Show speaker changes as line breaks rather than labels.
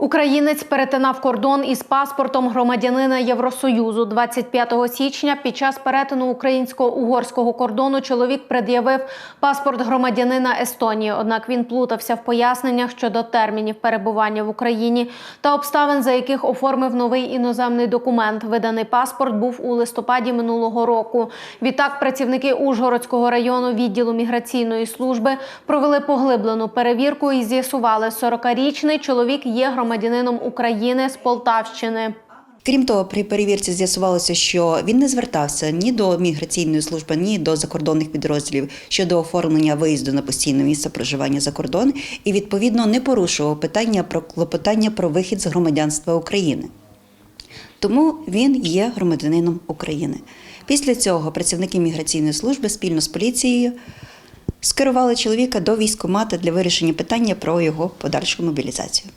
Українець перетинав кордон із паспортом громадянина Євросоюзу. 25 січня під час перетину українсько-угорського кордону чоловік пред'явив паспорт громадянина Естонії. Однак він плутався в поясненнях щодо термінів перебування в Україні та обставин, за яких оформив новий іноземний документ. Виданий паспорт був у листопаді минулого року. Відтак працівники Ужгородського району відділу міграційної служби провели поглиблену перевірку і з'ясували, 40-річний чоловік є громадянином України з Полтавщини.
Крім того, при перевірці з'ясувалося, що він не звертався ні до міграційної служби, ні до закордонних підрозділів щодо оформлення виїзду на постійне місце проживання за кордон і відповідно не порушував питання про клопотання про вихід з громадянства України. Тому він є громадянином України. Після цього працівники міграційної служби спільно з поліцією скерували чоловіка до військкомата для вирішення питання про його подальшу мобілізацію.